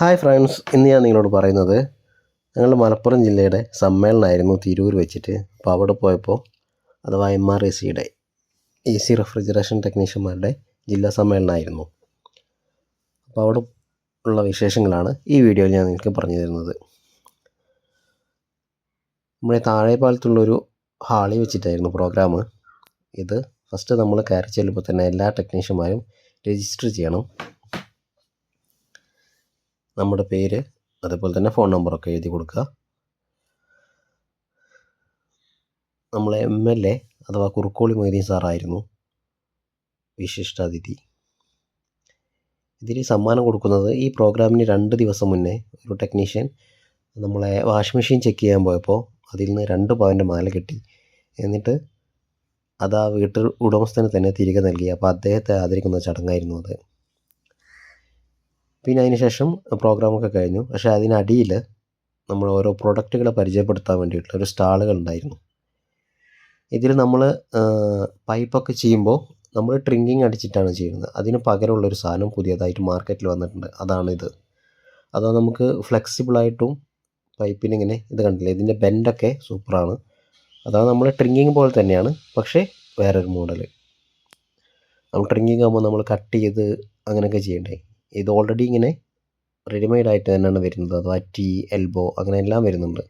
Hi friends ഇന്ന് ഞാൻ നിങ്ങളോട് പറയുന്നത് ഞങ്ങൾ മലപ്പുറം ജില്ലയുടെ സമ്മേളനമായിരുന്നു തിരൂർ വെച്ചിട്ട്. അപ്പോൾ അവിടെ പോയപ്പോൾ അഥവാ എം ആർ എ സിയുടെ എ സി റെഫ്രിജറേഷൻ ടെക്നീഷ്യന്മാരുടെ ജില്ലാ സമ്മേളനമായിരുന്നു. അപ്പോൾ അവിടെ ഉള്ള വിശേഷങ്ങളാണ് ഈ വീഡിയോയിൽ ഞാൻ നിങ്ങൾക്ക് പറഞ്ഞു തരുന്നത്. നമ്മുടെ താഴെപ്പാലത്തുള്ളൊരു ഹാളിൽ വെച്ചിട്ടായിരുന്നു പ്രോഗ്രാം ഇത് ഫസ്റ്റ് നമ്മൾ കയറി ചെല്ലുമ്പോൾ തന്നെ എല്ലാ ടെക്നീഷ്യന്മാരും രജിസ്റ്റർ ചെയ്യണം. നമ്മുടെ പേര് അതുപോലെ തന്നെ ഫോൺ നമ്പറൊക്കെ എഴുതി കൊടുക്കുക. നമ്മളെ എം എൽ എ അഥവാ കുറുക്കോളി മൊയ്തീൻ സാറായിരുന്നു വിശിഷ്ടാതിഥി. ഇതിൽ സമ്മാനം കൊടുക്കുന്നത് ഈ പ്രോഗ്രാമിന് രണ്ട് ദിവസം മുന്നേ ഒരു ടെക്നീഷ്യൻ നമ്മളെ വാഷിംഗ് മെഷീൻ ചെക്ക് ചെയ്യാൻ പോയപ്പോൾ അതിൽ നിന്ന് രണ്ട് പവന്റെ മാല കിട്ടി. എന്നിട്ട് അത് ആ വീട്ടിൽ ഉടമസ്ഥന് തന്നെ തിരികെ നൽകി. അപ്പോൾ അദ്ദേഹത്തെ ആദരിക്കുന്ന ചടങ്ങായിരുന്നു അത്. പിന്നെ അതിന് ശേഷം പ്രോഗ്രാമൊക്കെ കഴിഞ്ഞു. പക്ഷേ അതിനടിയിൽ നമ്മൾ ഓരോ പ്രൊഡക്റ്റുകളെ പരിചയപ്പെടുത്താൻ വേണ്ടിയിട്ടുള്ള ഒരു സ്റ്റാളുകൾ ഉണ്ടായിരുന്നു. ഇതിൽ നമ്മൾ പൈപ്പൊക്കെ ചെയ്യുമ്പോൾ നമ്മൾ ട്രിങ്കിങ് അടിച്ചിട്ടാണ് ചെയ്യുന്നത്. അതിന് പകരമുള്ളൊരു സാധനം പുതിയതായിട്ട് മാർക്കറ്റിൽ വന്നിട്ടുണ്ട്. അതാണിത് അത് നമുക്ക് ഫ്ലെക്സിബിളായിട്ടും പൈപ്പിനിങ്ങനെ ഇത് കണ്ടില്ലേ? ഇതിന്റെ ബെൻഡൊക്കെ സൂപ്പറാണ് അതാണ് നമ്മൾ ട്രിങ്കിങ് പോലെ തന്നെയാണ് പക്ഷേ വേറൊരു മോഡൽ നമ്മൾ ട്രിങ്കിങ് ആകുമ്പോൾ നമ്മൾ കട്ട് ചെയ്ത് അങ്ങനെയൊക്കെ ചെയ്യണ്ടേ? ഇത് ഓൾറെഡി ഇങ്ങനെ റെഡിമെയ്ഡ് ആയിട്ട് തന്നെയാണ് വരുന്നത്. അഥവാ ടീ എൽബോ അങ്ങനെ എല്ലാം വരുന്നുണ്ട്.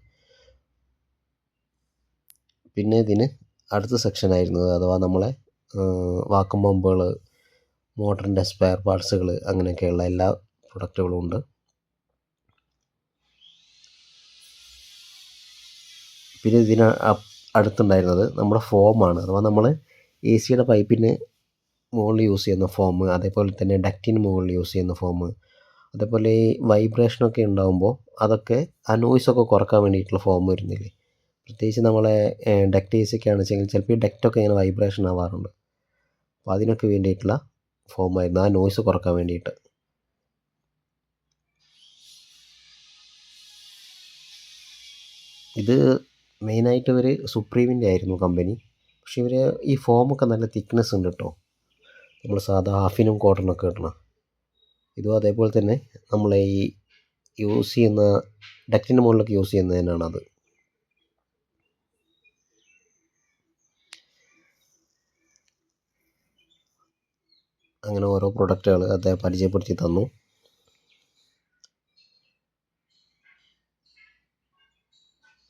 പിന്നെ ഇതിന് അടുത്ത സെക്ഷൻ ആയിരുന്നത് അഥവാ നമ്മളെ വാക്കം പമ്പുകൾ മോട്ടറിന്റെ സ്പെയർ പാർട്സുകൾ അങ്ങനെയൊക്കെയുള്ള എല്ലാ പ്രൊഡക്റ്റുകളും ഉണ്ട്. പിന്നെ ഇതിന് അടുത്തുണ്ടായിരുന്നത് നമ്മുടെ ഫോമാണ് അഥവാ നമ്മൾ എ സിയുടെ പൈപ്പിന് മുകളിൽ യൂസ് ചെയ്യുന്ന ഫോം അതേപോലെ തന്നെ ഡക്റ്റിന് മുകളിൽ യൂസ് ചെയ്യുന്ന ഫോം അതേപോലെ ഈ വൈബ്രേഷനൊക്കെ ഉണ്ടാകുമ്പോൾ അതൊക്കെ ആ നോയ്സൊക്കെ കുറയ്ക്കാൻ വേണ്ടിയിട്ടുള്ള ഫോം വരുന്നില്ലേ? പ്രത്യേകിച്ച് നമ്മളെ ഡക്റ്റ് എ സി ഒക്കെ ആണെന്നുവെച്ചെങ്കിൽ ചിലപ്പോൾ ഈ ഡക്റ്റൊക്കെ ഇങ്ങനെ വൈബ്രേഷൻ ആവാറുണ്ട്. അപ്പോൾ അതിനൊക്കെ വേണ്ടിയിട്ടുള്ള ഫോമായിരുന്നു ആ നോയ്സ് കുറയ്ക്കാൻ വേണ്ടിയിട്ട്. ഇത് മെയിനായിട്ട് ഇവർ സുപ്രീമിന്റെ ആയിരുന്നു കമ്പനി പക്ഷേ ഇവർ ഈ ഫോമൊക്കെ നല്ല തിക്നെസ് ഉണ്ട് കേട്ടോ നമ്മൾ സാധാ ഹാഫിനും കോട്ടണൊക്കെ ഇടണം. ഇതും അതേപോലെ തന്നെ നമ്മൾ ഈ യൂസ് ചെയ്യുന്ന ഡക്റ്റിന്റെ മുകളിലൊക്കെ യൂസ് ചെയ്യുന്നതിനാണത് അങ്ങനെ ഓരോ പ്രൊഡക്റ്റുകൾ അദ്ദേഹം പരിചയപ്പെടുത്തി തന്നു.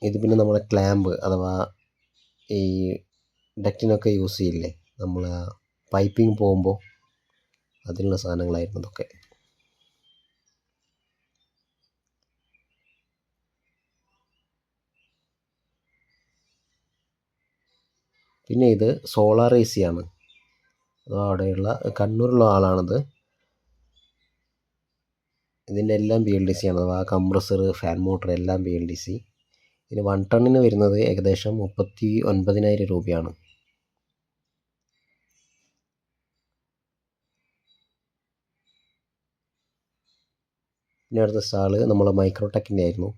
ഇത് പിന്നെ നമ്മളെ ക്ലാമ്പ് അഥവാ ഈ ഡക്റ്റിനൊക്കെ യൂസ് ചെയ്യില്ലേ നമ്മൾ പൈപ്പിംഗ് പോകുമ്പോൾ അതിനുള്ള സാധനങ്ങളായിരുന്നു ഇതൊക്കെ. പിന്നെ ഇത് സോളാർ എ സി ആണ്. അവിടെയുള്ള കണ്ണൂരുള്ള ആളാണിത്. ഇതിന്റെ എല്ലാം ബി എൽ ഡി സി ആണ്. അഥവാ കംപ്രസർ ഫാൻ മോട്ടർ എല്ലാം ബി എൽ ഡി സി. ഇതിന് വൺ ടണ്ണിന് വരുന്നത് ഏകദേശം മുപ്പത്തി ഒൻപതിനായിരം രൂപയാണ്. പിന്നെ അടുത്ത സ്റ്റാൾ നമ്മളെ മൈക്രോടെക്കിന്റെ ആയിരുന്നു.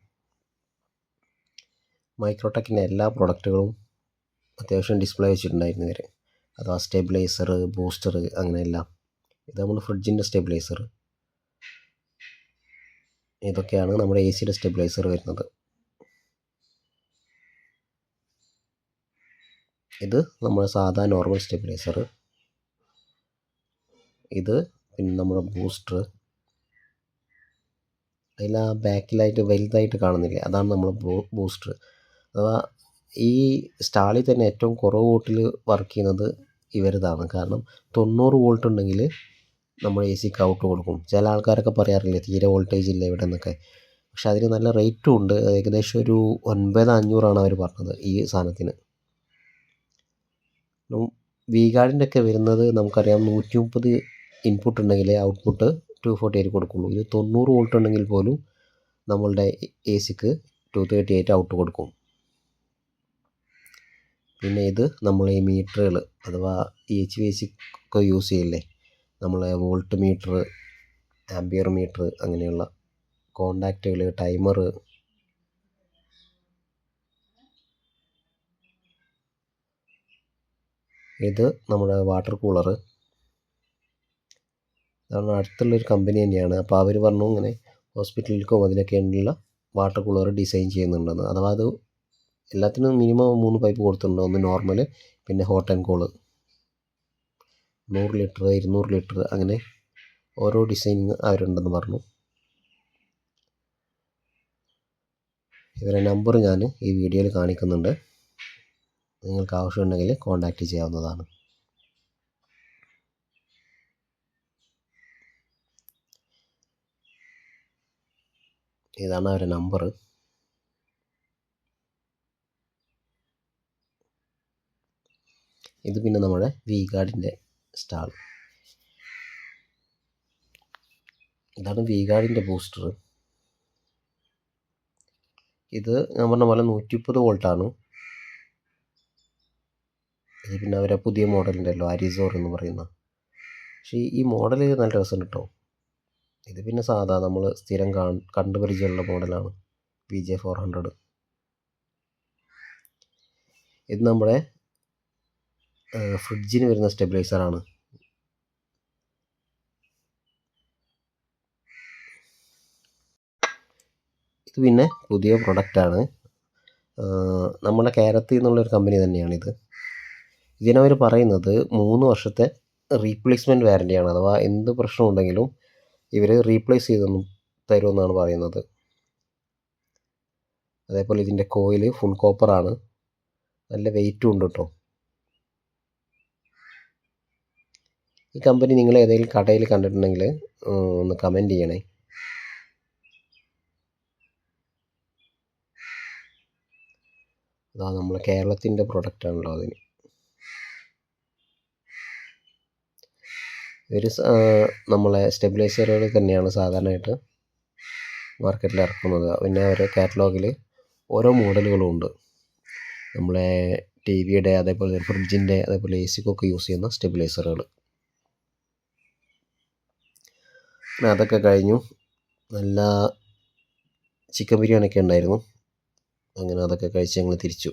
മൈക്രോടെക്കിന്റെ എല്ലാ പ്രൊഡക്റ്റുകളും അത്യാവശ്യം ഡിസ്പ്ലേ വെച്ചിട്ടുണ്ടായിരുന്നു ഇവർ അഥവാ സ്റ്റെബിലൈസർ ബൂസ്റ്റർ അങ്ങനെയെല്ലാം ഇത് നമ്മൾ ഫ്രിഡ്ജിന്റെ സ്റ്റെബിലൈസർ ഇതൊക്കെയാണ് നമ്മുടെ എ സിയുടെ സ്റ്റെബിലൈസർ വരുന്നത്. ഇത് നമ്മുടെ സാധാ നോർമൽ സ്റ്റെബിലൈസർ ഇത് പിന്നെ നമ്മുടെ ബൂസ്റ്റർ അതിൽ ആ ബാക്കിലായിട്ട് വലുതായിട്ട് കാണുന്നില്ലേ? അതാണ് നമ്മൾ ബൂസ്റ്റർ. അഥവാ ഈ സ്റ്റാളിൽ തന്നെ ഏറ്റവും കുറവ് വോട്ടിൽ വർക്ക് ചെയ്യുന്നത് ഇവരിതാണ്. കാരണം തൊണ്ണൂറ് വോൾട്ട് ഉണ്ടെങ്കിൽ നമ്മൾ എ സിക്ക് ഔട്ട് കൊടുക്കും. ചില ആൾക്കാരൊക്കെ പറയാറില്ലേ തീരെ വോൾട്ടേജ് ഇല്ല ഇവിടെ നിന്നൊക്കെ പക്ഷെ അതിന് നല്ല റേറ്റും ഉണ്ട്. ഏകദേശം ഒരു ഒൻപത് അഞ്ഞൂറാണ് അവർ പറഞ്ഞത് ഈ സാധനത്തിന്. വി ഗാർഡിന്റെ ഒക്കെ വരുന്നത് നമുക്കറിയാം നൂറ്റി മുപ്പത് ഇൻപുട്ട് ഉണ്ടെങ്കിൽ ഔട്ട്പുട്ട് ടു ഫോർട്ടി എയ്റ്റ് കൊടുക്കുള്ളൂ. ഇത് തൊണ്ണൂറ് വോൾട്ട് ഉണ്ടെങ്കിൽ പോലും നമ്മളുടെ എ സിക്ക് ടു തേർട്ടി എയ്റ്റ് ഔട്ട് കൊടുക്കും. പിന്നെ ഇത് നമ്മൾ ഈ മീറ്ററുകൾ അഥവാ എച്ച് വി എ സി ഒക്കെ യൂസ് ചെയ്യില്ലേ? നമ്മളെ വോൾട്ട് മീറ്റർ ആംബിയർ മീറ്റർ അങ്ങനെയുള്ള കോണ്ടാക്റ്റുകൾ ടൈമർ ഇത് നമ്മുടെ വാട്ടർ കൂളർ ഇതാണ് അടുത്തുള്ളൊരു കമ്പനി തന്നെയാണ്. അപ്പോൾ അവർ പറഞ്ഞു ഇങ്ങനെ ഹോസ്പിറ്റലിലേക്കും അതിനൊക്കെയുള്ള വാട്ടർ കൂളർ ഡിസൈൻ ചെയ്യുന്നുണ്ടെന്ന്. അഥവാ അത് എല്ലാത്തിനും മിനിമം മൂന്ന് പൈപ്പ് കൊടുത്തിട്ടുണ്ട്. ഒന്ന് നോർമൽ പിന്നെ ഹോട്ട് ആൻഡ് കോൾ നൂറ് ലിറ്റർ ഇരുന്നൂറ് ലിറ്റർ അങ്ങനെ ഓരോ ഡിസൈനിങ് അവരുണ്ടെന്ന് പറഞ്ഞു. ഇവരെ നമ്പർ ഞാൻ ഈ വീഡിയോയിൽ കാണിക്കുന്നുണ്ട്. നിങ്ങൾക്ക് ആവശ്യമുണ്ടെങ്കിൽ കോൺടാക്റ്റ് ചെയ്യാവുന്നതാണ്. ഇതാണ് അവരുടെ നമ്പർ ഇത് പിന്നെ നമ്മുടെ വി ഗാർഡിന്റെ സ്റ്റാൾ ഇതാണ് വി ഗാർഡിന്റെ ബൂസ്റ്റർ ഇത് ഞാൻ പറഞ്ഞ പോലെ നൂറ്റി മുപ്പത് വോൾട്ടാണ് ഇത് പിന്നെ അവരെ പുതിയ മോഡലുണ്ടല്ലോ അരിസോർ എന്ന് പറയുന്ന. പക്ഷേ ഈ മോഡൽ നല്ല രസമുണ്ട് കേട്ടോ ഇത് പിന്നെ സാധാ നമ്മൾ സ്ഥിരം കാ കണ്ടു പരിചയമുള്ള മോഡലാണ് പി ജെ ഫോർ ഹൺഡ്രഡ് ഇത് നമ്മുടെ ഫ്രിഡ്ജിന് വരുന്ന സ്റ്റെബിലൈസറാണ് ഇത് പിന്നെ പുതിയ പ്രൊഡക്റ്റാണ് നമ്മുടെ കേരളത്തിൽ നിന്നുള്ളൊരു കമ്പനി തന്നെയാണിത് ഇതിനവർ പറയുന്നത് മൂന്ന് വർഷത്തെ റീപ്ലേസ്മെന്റ് വാറന്റിയാണ് അഥവാ എന്ത് പ്രശ്നം ഉണ്ടെങ്കിലും ഇവർ റീപ്ലേസ് ചെയ്തൊന്നും തരുമെന്നാണ് പറയുന്നത്. അതേപോലെ ഇതിന്റെ കോയിൽ ഫുൾ കോപ്പറാണ് നല്ല വെയിറ്റും ഉണ്ട് കേട്ടോ ഈ കമ്പനി നിങ്ങൾ ഏതെങ്കിലും കടയിൽ കണ്ടിട്ടുണ്ടെങ്കിൽ ഒന്ന് കമന്റ് ചെയ്യണേ. അതാ നമ്മളെ കേരളത്തിന്റെ പ്രൊഡക്റ്റാണല്ലോ അതിന്. ഇവർ നമ്മളെ സ്റ്റെബിലൈസറുകൾ തന്നെയാണ് സാധാരണയായിട്ട് മാർക്കറ്റിൽ ഇറക്കുന്നത്. പിന്നെ അവരെ കാറ്റലോഗിൽ ഓരോ മോഡലുകളും ഉണ്ട്. നമ്മളെ ടി വിയുടെ അതേപോലെ ഫ്രിഡ്ജിന്റെ അതേപോലെ എ സിക്കൊക്കെ യൂസ് ചെയ്യുന്ന സ്റ്റെബിലൈസറുകൾ പിന്നെ അതൊക്കെ കഴിഞ്ഞു. നല്ല ചിക്കൻ ബിരിയാണിയൊക്കെ ഉണ്ടായിരുന്നു. അങ്ങനെ അതൊക്കെ കഴിച്ച് ഞങ്ങൾ തിരിച്ചു.